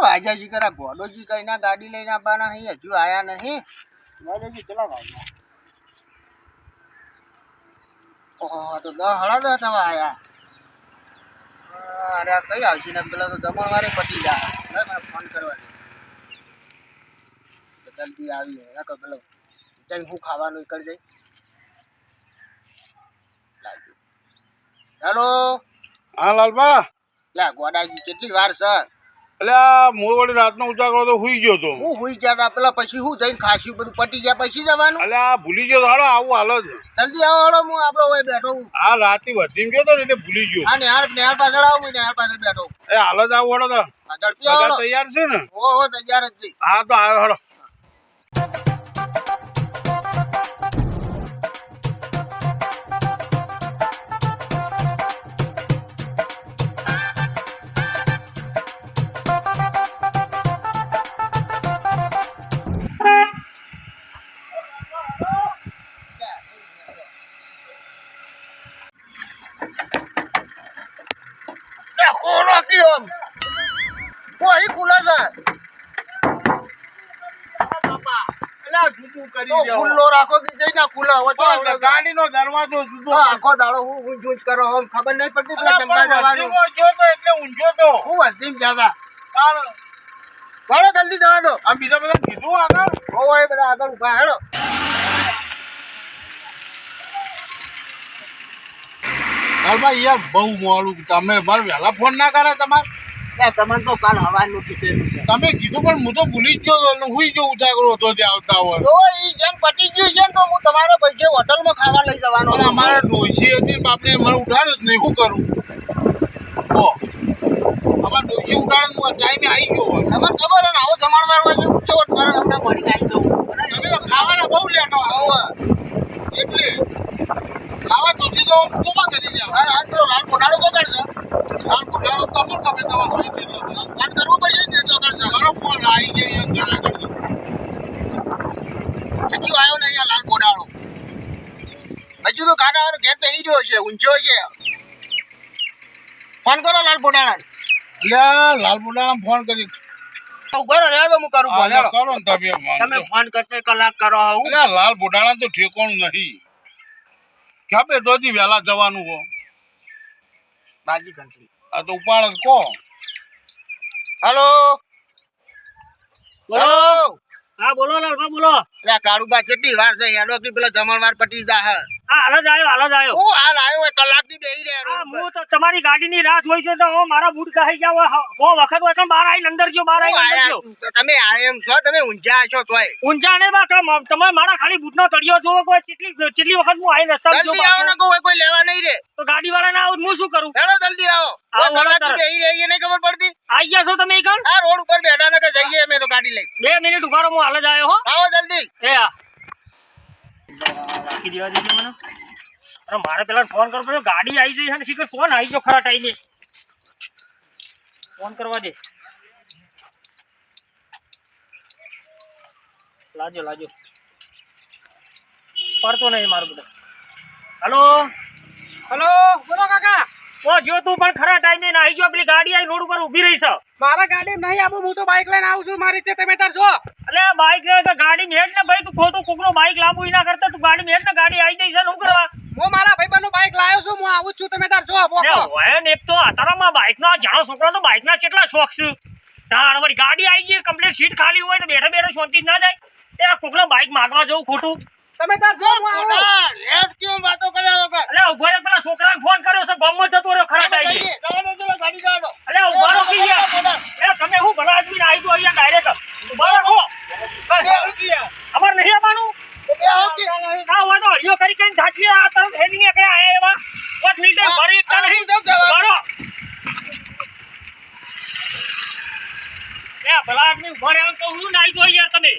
કેટલા વાગ્યા છે કરા ગોડોજી કઈ ના ગાડી લઈને આવવાના અહીં હજુ આયા નહીં? ગોડોજી કેટલા વાગ્યા ઓહો તો દસ હળા દસ થવા આયા. અરે આ કઈ આવશે ને? પેલા તો જમણવારે પતી જાય. હવે મને ફોન કરવા દે. જલ્દી આવી તો પેલો જઈને હું ખાવાનું કરી દઈ. હેલો? હા લાલબા. લે ગોડાજી કેટલી વાર સર? એટલે આ મોર વળી રાતનો ઉજાગરો તો હુઈ ગયો તો. હું હુઈ ગયા તા. પેલા પછી હું જઈને ખાસી બધું પટી ગયા પછી જવાનું? એટલે આ ભૂલી ગયો હાલો આવું હાલો છે જલ્દી આવો હળો હું આપણો હોય બેઠો હું. આ રાતે વધી ગયો તો એટલે ભૂલી ગયો. હા નેહાર નેહાર પાછળ આવું હું નેહાર પાછળ બેઠો એ હાલો જ આવું હળો તો. તૈયાર છે ને? ઓહો તૈયાર જ હા તો આવ્યો હળો કોઈ ખુલ્લા છે? ખુલ્લો રાખો કે જઈ ના ખુલ્લા હોય તો આવડે. ગાડીનો દરવાજો જુદો આખો દાડો હું ઊંઝ કરો આમ ખબર નહીં પડતી પેલા જવાનું જો એટલે ઊંઝો તો. હું વધીને ગયા હતા જલ્દી જવા દો. આ બીજા બધા કીધું આગળ? હોવો એ બધા આગળ ઊભા હેડો. લાલભાઈ યાર બહુ મોડું. તમે મારે વહેલા ફોન ના કરે તમારે? તમને તો કાલ હવાનું કીધેલું છે. તમે કીધું પણ હું તો ભૂલી જ ગયો તો હુઈ ગયો ઉજાગરો હતો જે આવતા હોય. તો એ જેમ પટી ગયું છે તો હું તમારા પૈસે હોટલમાં ખાવા લઈ જવાનો અમારે ડોસી હતી બાપને મને ઉઠાડ્યો જ નહીં શું કરું? ઓ અમારે ડોસી ઉઠાડે હું ટાઈમે આવી ગયો હોય. તમને ખબર હે ને આવો જમાડવાર હોય ઊંચો કરે અમને મળીને આવી જવું. તમે તો ખાવાના બહુ લેટો આવો. એટલે ખાવા તો ચોમા કરી દે અરે આ તો હાલ પોટાડો તો કરશે. ફોન આવી લાલ હજુ તો કાકા લાલ લાલ મોઢાણા ફોન કરી રહેવા હું કરું તમે તમે ફોન કરતે કલાક કરો હું લાલ મોઢાણા તો ઠેકોણું નહીં. ક્યાં બેઠોથી વહેલા જવાનું હો? બાજી ઘંટડી આ તો ઉપાડ કો હેલો બોલો. હેલો હા બોલો લાલભા બોલો. એટલે કાળુબા કેટલી વાર છે હેડો થી પેલો જમણવાર પટી જા હે હા હાલ જ આવ્યો હાલ જ આવ્યો હું હાલ આવ્યો હોય કલાકથી બેહી રહ્યા હા હું તો તમારી ગાડીની રાહ જોઈ છે તો હું મારા બૂટ કહી ગયા હોય હો વખત હોય બહાર આવીને અંદર જો બહાર આવીને અંદર જો. તમે એમ છો તમે ઊંઝા છો તોય. ઊંચા ને બા તમે મારા ખાલી બૂટનો તળિયો જોવો કોઈ કેટલી કેટલી વખત હું આવીને રસ્તા જો આવો ને કોઈ કોઈ લેવા નહીં રે તો ગાડી વાળા ના આવું હું શું કરું? હેડો જલ્દી આવો. આવો, કલાકથી બેહી રહી નહીં ખબર પડતી. આવી ગયા છો તમે ઈ આ રોડ ઉપર બેઠા ને કે જઈએ અમે તો ગાડી લઈ બે મિનિટ ઊભા રહો હું હાલ જ આવ્યો હો. આવો જલ્દી. એ આ રાખી દેવા દેજો મને. અરે મારે પેલા ફોન કરવો પડ્યો. ગાડી આવી જઈ છે ને શીખર. ફોન આવી ગયો ખરા ટાઈમે ફોન કરવા દે. લાજો લાજો. પડતો નહીં મારો બધો. હલો હલો બોલો કાકા. ઓ જો તું પણ ખરા ટાઈમે ને આવી ગયો પેલી ગાડી આવી રોડ ઉપર ઊભી રહી છે. મારા ગાડી નહીં આવું હું તો બાઇક લઈને આવું છું મારી રીતે તમે તાર જો. અલે બાઈક ને તો ગાડી મેળ ને ભાઈ તું ખોટું કોકનો બાઈક લાવવું એના કરતા તું ગાડી મેળ ને ગાડી આવી જઈ છે શું કરવા? હું મારા ભાઈબંધનું બાઇક લાવ્યો છું હું આવું જ છું તમે તાર જો આપો પોકો. હોય ને એક તો અતારામાં બાઈક નો જાણો છોકરો તો બાઈક ના કેટલા શોખ છે. તાણ વળી ગાડી આવી છે કમ્પ્લીટ સીટ ખાલી હોય તો બેઠા બેઠા શાંતિ ના જાય. તે કોકનો બાઈક માગવા જવું ખોટું. તમે તાર જો હું આવું. કેમ વાતો કરે વગર? અલે ઊભો રે પેલા છોકરાને ફોન કર્યો છે ગામમાં જતો રહ્યો ખરા થઈ ગઈ જવાનો જરા ગાડી જવા દો. અલે ઊભા રહો કી ગયા? એ તમે હું ભલા આદમી આવી ગયો અહીંયા ડાયરેક્ટ ઊભો રાખો ગયા. અમાર નહીં આવવાનું? ના હોય તો હરિયો કરી કરીને ઝાંચી આ તરફ હેડી નીકળ્યા આયા એવા? નહીં થાય ભરી એકતા નહીં. ભરો એ ભલા આદમી ઊભો રહેવાનું તો હું નાઈ જો યાર તમે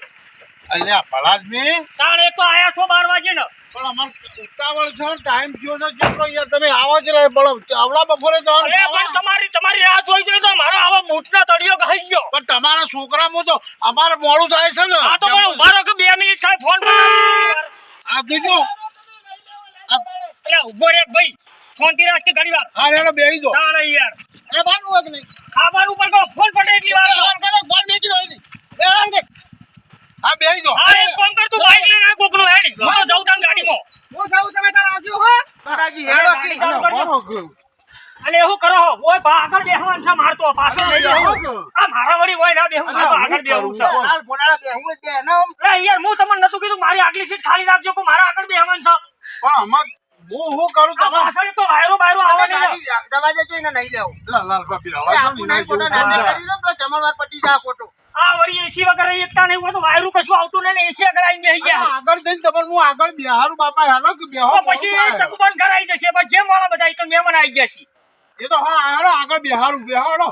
અલ્યા ભલા જ નહીં તાણ તો આયા છો બાર વાગે ને પણ અમાર ઉતાવળ છે ટાઈમ થયો છે જેટલો યાર. તમે આવો જ રહે પણ આવડા બપોરે જવાનું પણ તમારી તમારી રાહ જોઈ જોઈ તો મારો આવો મૂઠના તળિયો ખાઈ ગયો. પણ તમારા છોકરામાં તો અમારે મોડું થાય છે ને. આ તો પણ ઊભા રહો કે બે મિનિટ થાય ફોન પર આ જોજો. એટલે ઊભો રે ભાઈ. ફોન રાખ કે ઘડી વાર. હા રેડો બેહી દો તાણે યાર. એ બાનું હોય કે નહીં ખાવાનું કહો, ફોન પડે એટલી વાર તો. ફોન કરે, ફોન નહીં દો એ કે. હા બેહી જો હા એક કામ કર તું બાઈક લઈને આ કોકનું હેડ. હું. તો જાઉં તાન ગાડીમાં. હું જાઉં તમે તાર આવજો હો. કાકાજી, હેડો કી. અને એવું કરો ઓય બા આગળ બેહવાનું છે મારતો. પાછો. આ મારા વળી હોય ના બેહું મારે આગળ બેહવું છે. હાલ ફોડાળા બેહું જ બે, ના. અરે યાર હું તમને નતું કીધું મારી આગલી સીટ ખાલી રાખજો કે મારા આગળ બેહવાનું છે. પણ આમાં હું હું કરું તો તમે પાછળ તો વાયરો બાયરો આવે તમે નહીં દવા દેજો, એને નહીં લેવું. લાલ લાલ બાપી આવા ને નહીં ફોટો નાટક કરી લો, પેલા જમણવાર પટી જાય ખોટો. આ એસી વગર એકતા નહીં. હોય તો વાયરું કશું આવતું નહીં એસી આગળ આવીને બેહી ગયા. આગળ જઈને તમારે હું આગળ બિહારું બાપા હેલો કે બેહો પછી ચકુબન કરાઈ જશે. પણ જેમ વાળા બધા એક મહેમાન આવી ગયા છે. એ તો હા હેલો આગળ બિહારું બેહાડો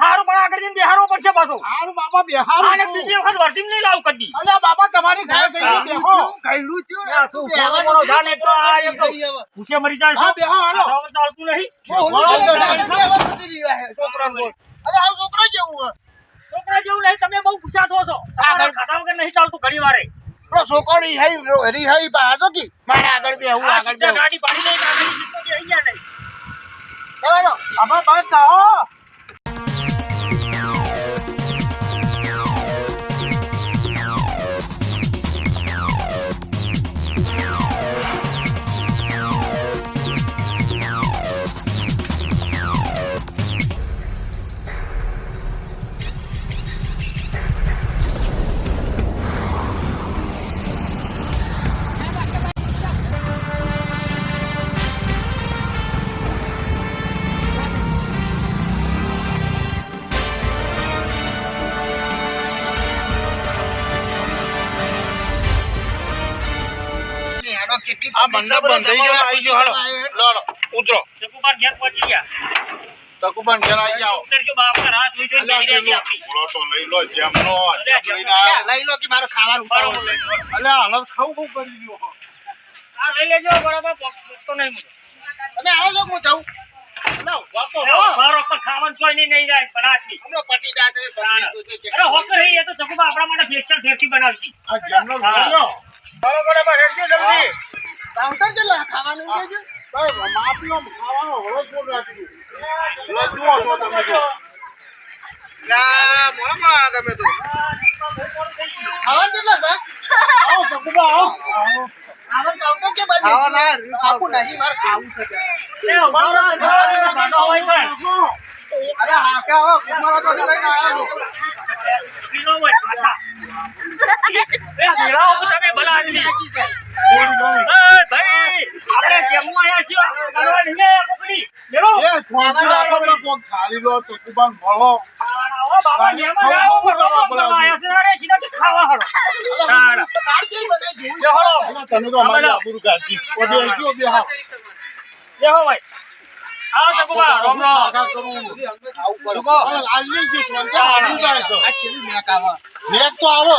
હારું પણ આગળ જઈને બેહારવો પડશે પાછો. હારું બાપા આને અને બીજી વખત વર્તી નહીં લાવું કદી. અલ્યા બાપા તમારી ઘરે જઈને બેહો. કહેલું થયું તું જાને છોકરો તો આ એક ગઈ. ભૂસે મરી જાય હા છે બેહો હાલો. ચાલતું નહીં. છોકરાને બોલ. અરે આવું છોકરા જેવું હે. છોકરા જેવું નહીં તમે બહુ ગુસ્સા થો છો. આગળ. ખાતા વગર નહીં ચાલતું ઘણી વારે. પેલો છોકરો રિહાઈ રિહાઈ પા હતો કે? મારે આગળ બેહવું આ આગળ ગાડી પાડી બેસી ગયા નહીં. ચાલો. હેડો, કેટલી આ મંડપ બંધ ગયો આવી ગયો હાલો લાલો ઉતરો ચકુબાર ઘેર પહોંચી ગયા તકુબાન ઘેર આવી જાઓ ઉતરજો બાપના રાહ જોઈ જોઈને બેસી રહ્યા છે આપણી. પૂરો તો લઈ લો જેમનો અલ્યા, જેમ જેમ. લઈને આવ્યો. લઈ લો કે મારે ખાવાનું. અલ્યા ખાવું કરી આ લઈ લેજો બરાબર નહીં તમે આવો છો હું જાઉં? ના, ઊભા તો રહો. મારો પણ ખાવાનું કોઈ નહીં નહીં જાય. અરે હોકર એ તો ચકુબા આપણા માટે સ્પેશિયલ ફેરથી બનાવતી આ જેમનો લો ખાવાનું દેજો? માપનો ખાવાનો હળો ફૂલ રાખી જુઓ છો તમે જો. ખાવાનું કેટલો છે? આવો સકુબા આવો આવો. કાઉન્ટર કે બાજુ? આપું નહીં, મારે ખાવું છે એ રહો, બાધા હોય પણ. અરે હા, કે હવે કુમારો તો લઈને આવ્યા છો. પીલો હોય પાછા. એ મેળાઓ તમે ભલા આદમી. સાચી છે. થોડી ઘણી. એ ભાઈ, આપણે જેમું આયા છીએ, કરવા નહીં આયા કોકની. મેળો. એ થોડી રાખો કોક થાળી લો તકુબાન મળો આવો બાબા, મહેમાન આવો, રોટલો કરવા આયા છે. અરે, સીધા કે ખાવા હાલો. તાળ. તાર કેવી બનાવી જેવું? બેહો. અલ્યા, તો અમારી આબરૂ કાઢી. ઓડી આવી ગયો બે હાથ. બેહો ભાઈ. આવો ચકુબા, રોમ રોમ. કાકા કરું. અરે, આજની જ શાંતિ આબરૂ જાય છે. આ કેવી મેક આવે? મેચ તો આવો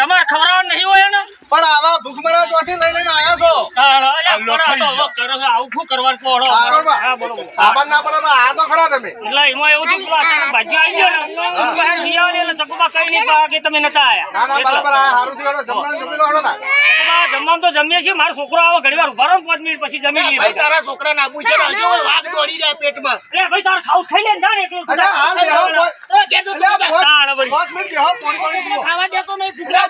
તમારે ખવડાવવાનું નહીં હોય ને પણ આવા ભૂખમરા ચોથી લઈ લઈને આયા છો? આવું શું કરવાનું બરોબર. સાબન ના પડે આ તો ખરા તમે. એટલે એમાં એવું થયું ભાજી આવી ગયો ને. ચકુબા ને એટલે ચકુબા કઈ નહીં કહે તમે નતા આયા. ના ના બરાબર આ હારું થી જમવાનું જમી લો ના. ચકુબા જમવાનું તો જમીએ છીએ. મારો છોકરો આવે ઘણી વાર ઊભા રહો મિનિટ પછી જમી લઈએ ભાઈ તારા છોકરા ના છે ને હજુ વાઘ દોડી રહ્યા પેટમાં. અરે ભાઈ તારે ખાવું ખાઈ લે હા એ તું મિનિટ પોણી પોણી ખાવા તો નહીં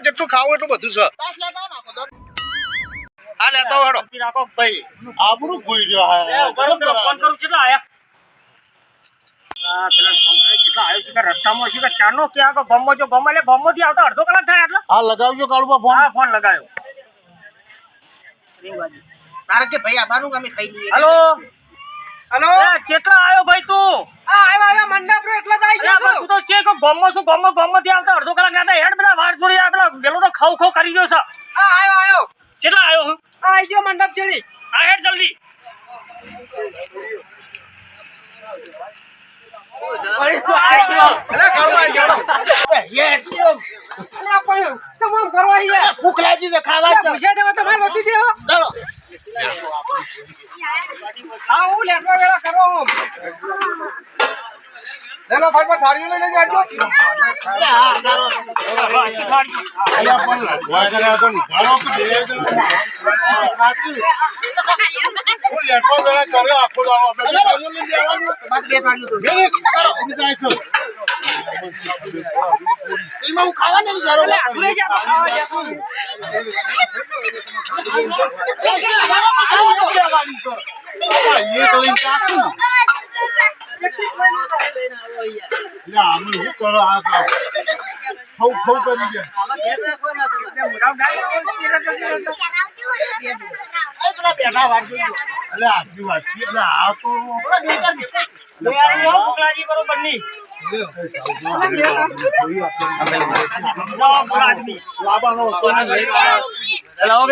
જેટલું ખાવું એટલું બધું છે. આ લેતો હેડો. રાખો ભાઈ? આબરૂ કોઈ રહ્યો હા. ફોન કરું કેટલા આયા? હા, પેલા ફોન કરે, કેટલા આયો છે કે રસ્તામાં છે કે ક્યાં આગળ ગામમાં જો ગામમાં એટલે ગામમાંથી આવતા અડધો કલાક થાય એટલે હા ફોન હા તારે કે ભાઈ આબાનું અમે ખાઈ લઈએ હલો? હલો? કેટલા આવ્યો ભાઈ તું? આ આવ્યો આવ્યો મંડપ રો એટલા જ આવી તું તો છે કે ગોમો શું ગોમો ગોમો થી આવતા અડધો કલાક ના હેડ બધા વાર જોડી આ પેલા પેલો તો ખાવ ખાવ કરી ગયો છે. આ આવ્યો આવ્યો કેટલા આવ્યો હું? આ આવી ગયો મંડપ ચડી આ હેડ જલ્દી. ભૂખ લાગી છે ખાવા પૂછ્યા દેવા તમારે બધી દેવા ચાલો. હા હું લેટવા વેળા કરો હું લેલો ફટફટ થાળીઓ લઈ લેજો આટલો. અલ્યા પણ લગવા કર્યા તો નિભાળો કે બે હું લેટો વેળા કર્યો આખો દાડો આપણે તો લઈ જવાનું. બસ બે થાળીઓ તો બે કરો, જાય છે. એમાં હું ખાવા નહીં. એટલે આટલું લઈ જા ખાવા જા આ એ તો લઈને ચાખું. એટલે આનું શું કરો આ કામ? ખઉ કરી જોજો. એટલે આટલી વાત છે. એટલે આ તો. લાવો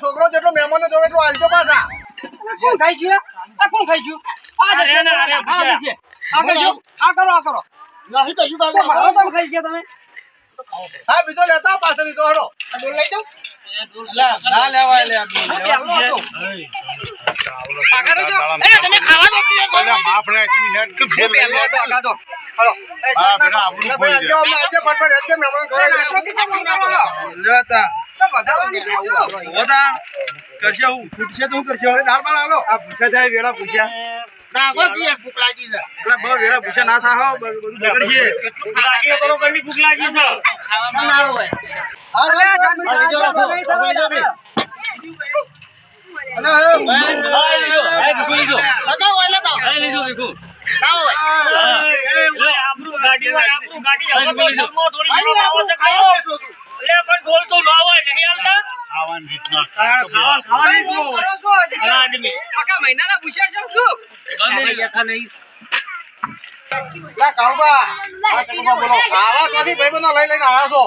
છોકરો જેટલો મહેમાનો જોવે એટલું આલજો પાછા કોણ ખાઈ ગયું આ કોણ ખાઈ ગયું આ ના, અરે આ કરજો આ કરો આ કરો નહીં તો હજુ બાજુ તો ખાઈ ગયા તમે? હા બીજો લેતા પાછળ તો હડો આ ડોલ લઈ જાઉં? ના લેવાય લે આ ડોલ આ લેવા. પહેલો હતો. આગળ જો. એ તમે ખાવા દો કે અલ્યા માફ રાખી નેટ કે ફેર લઈ હું. આગળ તો. હું કરશે હા દાળ આપણું આલો આ ભૂસા થાય વેળા ભૂસા. તો વધારવાની કરજો. ના થાય. ભૂખ લાગી ભૂખ લાગી છે ખાવામાં ના. અરે. લગાવો. આપણું ગાડી આપણું ગાડી હવે થોડી આવે છે ખાઓ. એટલે પણ હોય નહીં હાલતા? ખાવાની રીતના ખાવાની આદમી. મહિનાના પૂછ્યા છે શું? ખાવા બેઠા નહીં. લઈ લઈને આવ્યા છો.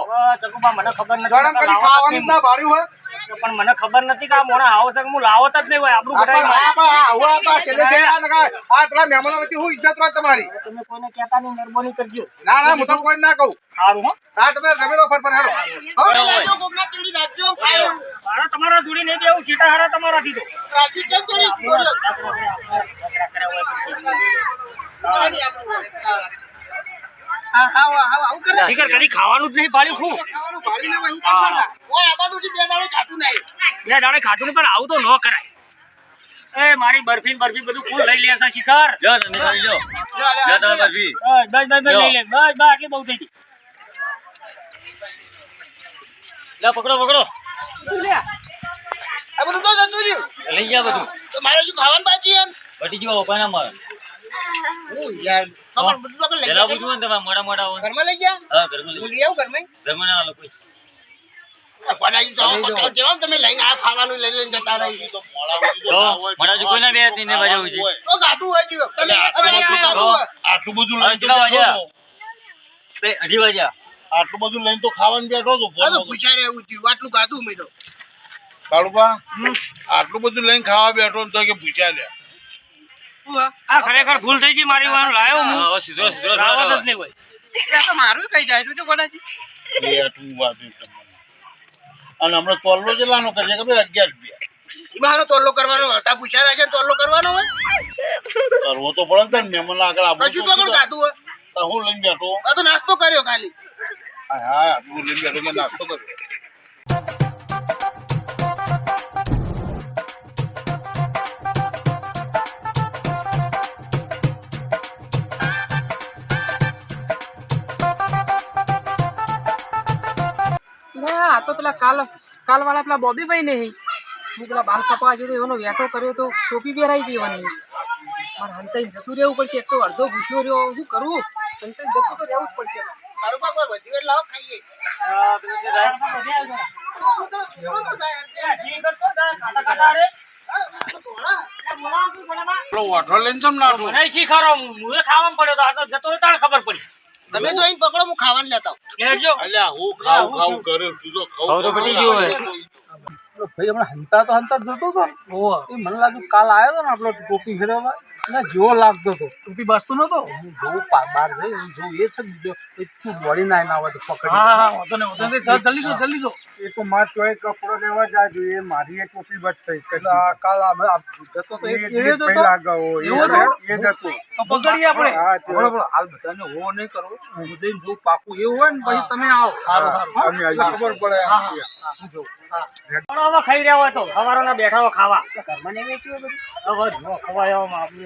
મને ખબર નથી. કદી ખાવાનું જ ના ભાડ્યું હોય. પણ મને ખબર નથી કે આ મોણા આવો છે કે હું લાવત જ નહીં હોય આપણું ઘટાઈ આ પણ આ આવું આ આ છેલ્લે છેલ્લે આ નકા- આ પેલા મહેમાનો વચ્ચે હું ઇજ્જત રહે તમારી. તમે કોઈને કહેતા નહીં મહેરબાની કરજો. ના ના હું તો કોઈ ના કહું. સારું હો. હા તમે રમેલો ફટફટ હેડો. મારા તમારા જોડી નહીં દેવું સીટા હારા તમારા દીધો. રાજી છે ચીડી, કરે. ખાવાનું જ નહીં પાડ્યું બે દાડે નહીં. પણ આવું તો ન કરાય. એ મારી બરફી બરફી બધું ફૂલ લઈ લે છે શિખર. લ્યો તમે ખાઈ લ્યો લ્યો તમે બરફી. બસ બસ બસ બસ લઈ લે. બસ બસ આટલી બહુ થઈ ગઈ. લે પકડો પકડો. આ બધું તો જતું રહ્યું. લઈ જા બધું. તો મારે ખાવાનું બાકી. બટી ગયો ઉપાય ના યાર, બધું તો લઈ ગયા. પૂછવું ને મોડા મોડા હોય. ઘરમાં લઈ ગયા? હા ઘરમાં લઈ લઈ ઘરમાં? ઘરમાં ના આલો કોનાજી તો આવો પકડો તમે લઈને આ ખાવાનું લઈ લઈને જતા રહી. તો મોડા કોઈ ના બે તીને બાજુ ઉજી તો ખાધું હોય ગયું તમે એક અરે, વાગે આટલું બધું વાગ્યા? અઢી વાગ્યા. આટલું બધું લઈને તો ખાવાનું બેઠો આ તો આટલું ખાધું મેં તો. કાળુબા આટલું બધું લઈને ખાવા બેઠો ને તો કે પૂછ્યા લે. આ ખરેખર ભૂલ થઈ ગઈ મારી વાર લાયો હું. હવે સીધો સીધો લાવત જ નહીં હોય. આ તો મારું કઈ જાય તું તો કોનાજી એ આટલું તમારે. અને હમણાં ચોલ્લો કેટલાનો કરશે ખબર અગિયાર રૂપિયા. મારો તોલ્લો કરવાનો હતા પૂછ્યા રાખે તોલ્લો કરવાનો હોય? કરવો તો પડે ને મહેમાન આગળ આપણે હજુ તો કીધું. ખાધું હોય. તો હું લઈને બેઠો. આ તો નાસ્તો કર્યો ખાલી. હા હા હું લઈને બેઠો કે નાસ્તો કર્યો. તો પેલા કાલ કાલ વાળા પેલા બોબીભાઈ ને હું પેલા બાલ કપા જો એનો વેટો કર્યો તો ટોપી પહેરાઈ દેવાની મારે હંતાઈ જતું રહેવું પડશે એક તો અડધો ભૂસ્યો રહ્યો શું કરવું હંતાઈ જતું તો રહેવું જ પડશે ખાવામાં પડ્યો તો આ તો જતો તાણે ખબર પડી તમે જો અહીં પકડો હું ખાવાનું લેતા આવું. અલ્યા હું ખાવું ખાવું કરે તું તો ખાવું ખાવું તો પતી ગયું. ભાઈ હમણાં હંતા તો હંતા જતો હતો ને. એ મને લાગ્યું કાલ આવ્યો હતો ને આપણો ટોપી ફેરવવા. એટલે જેવો લાગતો હતો. ટોપી બસતો નતો? જોઉં બહાર જઈ જોઉં. એ છે બીજો એટલું બોડી ના એના તો પકડી. હા હા વાંધો નહીં વાંધો નહીં. જલ્દી જો જલ્દી જો. એ તો માર ચોય કપડો લેવા જાય જોઈએ. મારી એ ટોપી બચ થઈ કાલ જતો તો એ લાગાવો એવું એ જતો તો પકડીએ આપણે. હાલ બધાને હો નહીં કરો. હું જઈને જોઉં પાકું એવું હોય ને પછી તમે આવો. સારું સારું ખબર પડે હા, હા. ખાઈ રહ્યા હોય તો સવારના બેઠા હોય ખાવા હવે જો ખવાય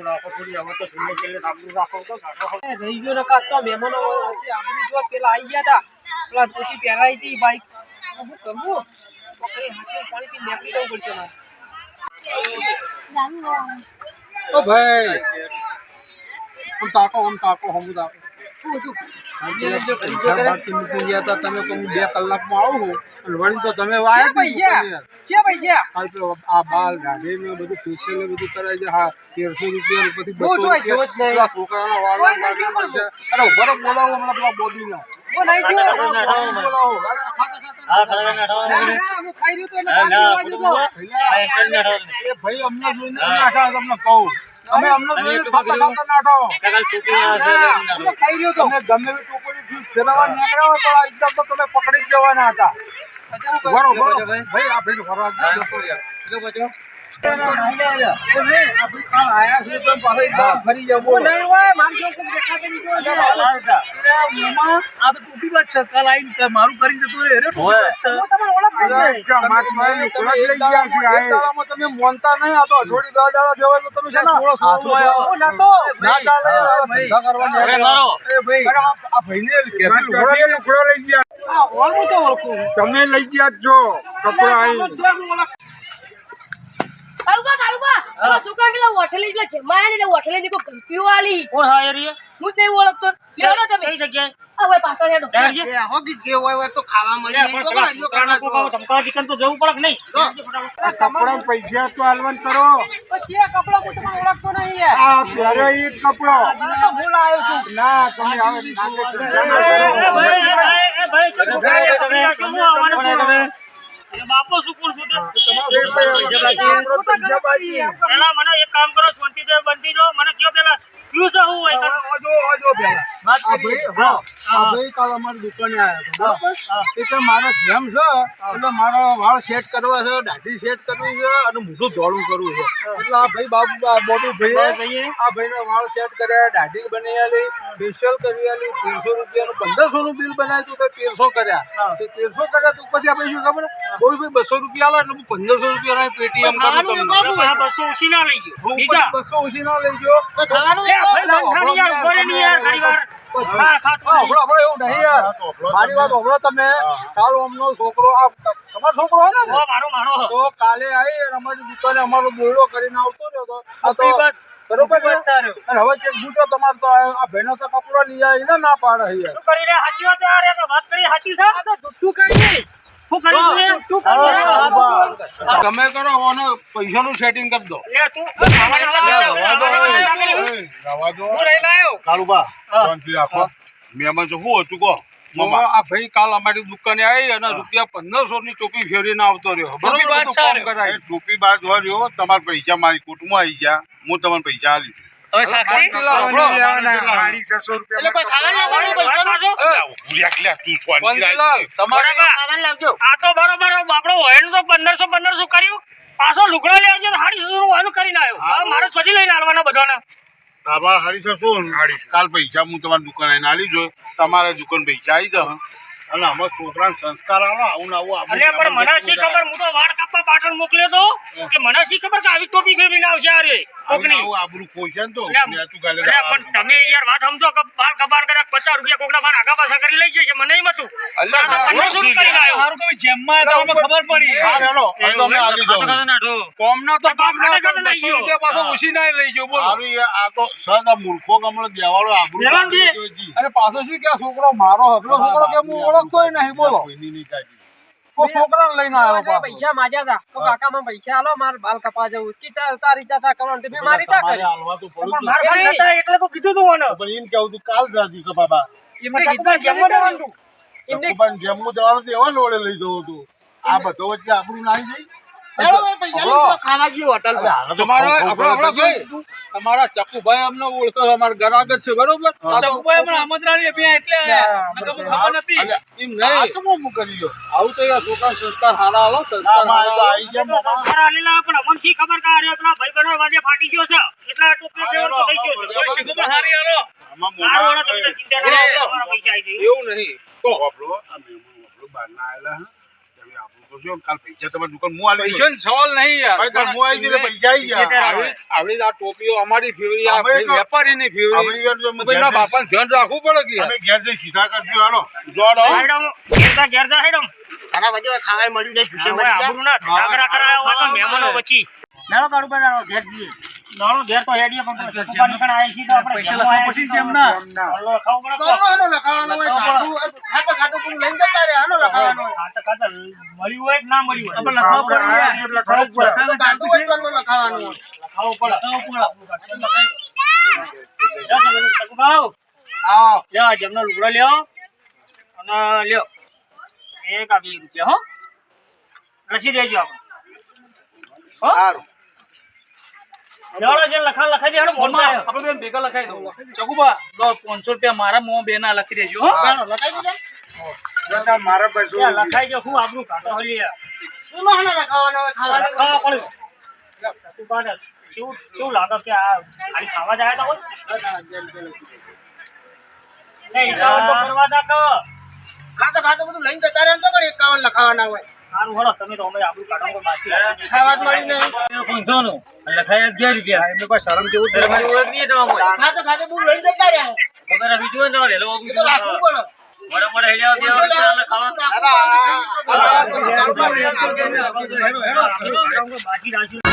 રાખો થોડી હવે તો છેલ્લે છેલ્લે આબરૂ રાખો તો રહી ગયો ને કાં તો મહેમાનો આપણે જો પેલા આવી ગયા હતા પેલા ટોપી પહેરાઈ હતી બાઈક. શું કરવું પકડી હાથે પાણી પી નીકળી જવું પડશે મારે. ઓ ભાઈ. આમ તાકો આમ તાકો હમ તાકો. શું હતું? ગયા હતા તમે કહું બે કલાકમાં આવું છું. અને વળી તો તમે છે પૈસા છે પૈસા હાલ પેલો આ બાલ ગાડી ને બધું ફેશિયલ ને બધું કરાય છે. હા તેરસો રૂપિયા પછી બસો છોકરાના વાળા અરે ઊભા રહો, બોલાવો હમણાં પેલા બોલાવો. ભાઈ અમને જોઈને તમને કહું. તમે અમને ખાતા ખાતા નાઠો ખાઈ રહ્યો તો. તમે ગમે એવી ટોપલી થી ફેરવવા નીકળ્યા હોય તો આ એકદમ તો તમે પકડી જ જવાના હતા. બરો બરો ભાઈ આ ભીડ ફરવા મારી કરીને જતું રે. તમે મોનતા નહીં આ તો અઠવાડિયે દસ દાડા તો તમે છે ને. હું નતો. ના ચાલે ધંધા કરવાની. તમે લઈ ગયા છો કપડા આ કાળુબા કાળુબા આ છોકરા પેલા હોટેલે પેલા જમાયા ને એટલે હોટેલે ની કોઈ ધમકીઓ આલી કોણ હા એ હું જ નહીં ઓળખતો લેવડો તમે કઈ જગ્યાએ આ ભાઈ પાછળ હેડો એ હો કીધું કે હોય હોય તો ખાવા મળી પણ તો ગાડીઓ છોકરાને કોક આવો કરવા ધમકાવા તો જવું પડે નહીં લેવડજે કપડા પૈસા તો હાલવાન કરો પછી આ કપડાં હું તમને ઓળખતો નહીં આ પહેર્યો ઈ કપડો તો ભૂલ આવ્યો છું. ના તમે આવે ભાઈ, ભાઈ, ભાઈ, શું? હું આવવાનું બાપો કોણ છું પેલા મને એક કામ કરો શાંતિથી બંધી જો મને કયો પેલા કયું છે હું આ જો, આ જો પહેલા. વાત. ભાઈ, હા, આ ભાઈ કાલ અમારી દુકાને આવ્યો હતો, બરાબર? એ કે મારે જેમ છે એટલે મારો વાળ સેટ કરવા છે દાઢી સેટ કરવી છે અને મોઢું ધોળું કરવું છે. એટલે આ ભાઈ બાબુ આ ભાઈ? આ ભાઈનો વાળ સેટ કર્યા દાઢી બનાવી આલી ફેશિયલ કરી આલી ત્રણસો રૂપિયાનું પંદરસો નું બિલ બનાવ્યું તો તેરસો કર્યા. તો તેરસો કર્યા તો પછી આપણે શું ખબર? કોઈ ભાઈ બસો રૂપિયા આલો એટલે હું પંદરસો રૂપિયા પેટીએમ કરું તમને. બસો ઓછી ના લઈ ગયો. બસો ઓછી ના લઈ ગયો. ભાઈ બંધાણી યાર ઊભો રહે યાર ઘણી વાર હા ખા તો હા, હમણાં હમણાં એવું નહીં યાર. મારી વાત હમણાં તમે કાલ અમનો છોકરો તમારો છોકરો હોય ને? મારો મારો તો કાલે આવી અમારી દુકાને અમારો બોરડો કરીને આવતો રહ્યો બરોબર. અને હવે ચેક બૂટો તમારે તો આ ભાઈનો તો કપડો લઈ આવી ને ના પાડે કરી રે વાત કરી સાચી છે. આ તો જુઠ્ઠું કરી કરી. તમે કરો અને પૈસાનું સેટિંગ કરી દો કાળુબા મહેમાન શું હતું કહો આ ભાઈ કાલ અમારી દુકાને આવી અને રૂપિયા પંદરસો ની ટોપી ફેરીને આવતો રહ્યો બરોબર ટોપી બાદ જોયો તમારા પૈસા મારી કુટુંબ આવી ગયા હું તમને પૈસા આલી હવે સાક્ષી? એટલે કોઈ ખાવાનું લાવવાનું પૈસા પાછો? પંચલાલ, તમારે ખાવાનું લાવજો. આ તો બરોબર આપણો વહેણ તો પંદરસો પંદરસો કર્યું. પાછો લુગડા લેવા છે હાડી સુધી વહેણ કરીને આવ્યો. હવે મારે ચોથી લઈને આવવાના બધાને. તાબા હારી શું કાલ પૈસા હું તમારી દુકાન આવીને આલી જો તમારા દુકાન પૈસા આવી જાવ અને અમે છોકરાને સંસ્કાર આવો આવું ને આવું અરે પણ મને શી ખબર? હું તો વાળ કાપવા પાટણ મોકલ્યો તો કે મને શી ખબર કે આવી ટોપી ફેરવીને આવશે આ કોકની? આબરૂ કોઈ છે ને તો અરે, તું કાલે અરે પણ તમે યાર વાત સમજો કે વાળ કર્યા પચાસ રૂપિયા કોકના બાર આગા પાછા કરી લઈ જશે મને તો પંદરસો નું કરીને હા, હેલો, આલી. કોમના તો કામ લઈ ગયો. રૂપિયા પાછો ઉછી ના લઈ ગયો બોલો. હારું આ તો સદ આ મૂર્ખો ગમણો દેવાળો આબરૂ પાછો શું કે છોકરો મારો હકલો છોકરો કે હું. ઓળખતોય નહીં બોલો. કોઈની નહીં કાઢી. કોઈ છોકરાને લઈને આવ્યો પૈસા માજ્યા હતા તો કાકા મને પૈસા આલો મારે બાલ કપા જવું કે તારી તા કરવાનું તે મારી તા કરી. હાલવા તો પડું જ મારા ભાઈ નતા એટલે તો કીધું તું મને. પણ એમ કેવું તું કાલ જાતી કે બાબા. જમવા જવાનું એવા લોડે લઈ જવું હતું આ બધો વચ્ચે આપણું નાઈ જઈ તમારા ચકુભાઈ અમને ઓળખો અમારા ગ્રાહક છે બરોબર? ચકુભાઈ અમને આમંત્રણ આપ્યા એટલે ખબર નથી. એમ નહીં. હું કરી ગયો. આવું તો યાર છોકરા સંસ્કાર હારા હાલો સંસ્કાર અમારે તો હારા આઈ ગયા મામા ખરા લીલા પણ અમને શી ખબર કે આ રહ્યો પેલા ભાઈબંધો વાજે ફાટી ગયો છે. એટલા ફેવર થઈ ગયો. શીખો પણ હારી હાલો? એવું નહીં. આ મહેમાન હે. તમે આપણું કાલ પૈસા તમારી દુકાન હું આલી દઉં. સવાલ નહીં યાર ભાઈ હું આવી ગયો પૈસા આવી ગયા આવી આવી આ ટોપીઓ અમારી ફેવરી આ વેપારીની ફેવરી બાપાને ધ્યાન રાખવું પડે કે યાર. ઘેર જઈ સીધા કરજો હાલો જોડો હેડમ, ઘેરતા ઘેરતા હેડમ. આના વચ્ચે ખાવાય મળ્યું નહીં, ખુશી મળી જાય. ના ઠાકરા કરાયા હોય તો મહેમાનો વચ્ચી. ચાલો કાળુ ભાઈ, ચાલો, ઘેર જઈએ. નાળો ઘેર તો હેડીએ પણ પૈસા કણે આયા તો આપણે જમવા પછી જેમ ના હલ્લો ખાવું પડે તો તો. આનો લખાવાનો હોય, ખાતું- ખાતા ખાતું પૂરું લઈને જતા રે આનો લખાવાનો હોય. ખાતા ખાતા મળ્યું હોય કે ના મળ્યું હોય? આપણે લખાવ પડે યાર. લખાવવું પડે. તો ખાતું હોય તો આનું લખાવાનું હોય. લખાવ પડે. લખાવ પડે ચકુભાઉ, આવો. લ્યો જમનો લુગડો લ્યો અને લ્યો એક આ રૂપિયા હો લખી દેજો આપણે હો સારું. લેવડો જે લખા લખાઈ દે હેડો મોટા આપણે બેન ભેગા લખાઈ દઉં ચકુબા લો 500 રૂપિયા મારા મોં બે ના લખી દેજો હો? મારા લખાઈ હું આપણું કાંટો હલી લખાવાનો હોય. લખાવા પડ્યું કેવું કેવું લાગે કે આ ખાલી ખાવા જાય તો? નહીં, તો કરવા દા કહો. ખાતું- ખાતું બધું લઈને જતા રહે તો પણ એકાવન લખાવાના હોય. સારું હેડો, તમે તો અમે આપણું કાઢો બાકી ખાવા જ મળ્યું નહીં. લખાય અગિયાર રૂપિયા એમને કોઈ શરમ જેવું છે તમારી ઓળખ નહીં જવા મળે ખાતું- ખાતું બધું જતા રહ્યા. વગર બીજું હોય લેલો એ તો પડે. હેડ્યા દેવા રાખવું પડે. બાકી રાખ્યું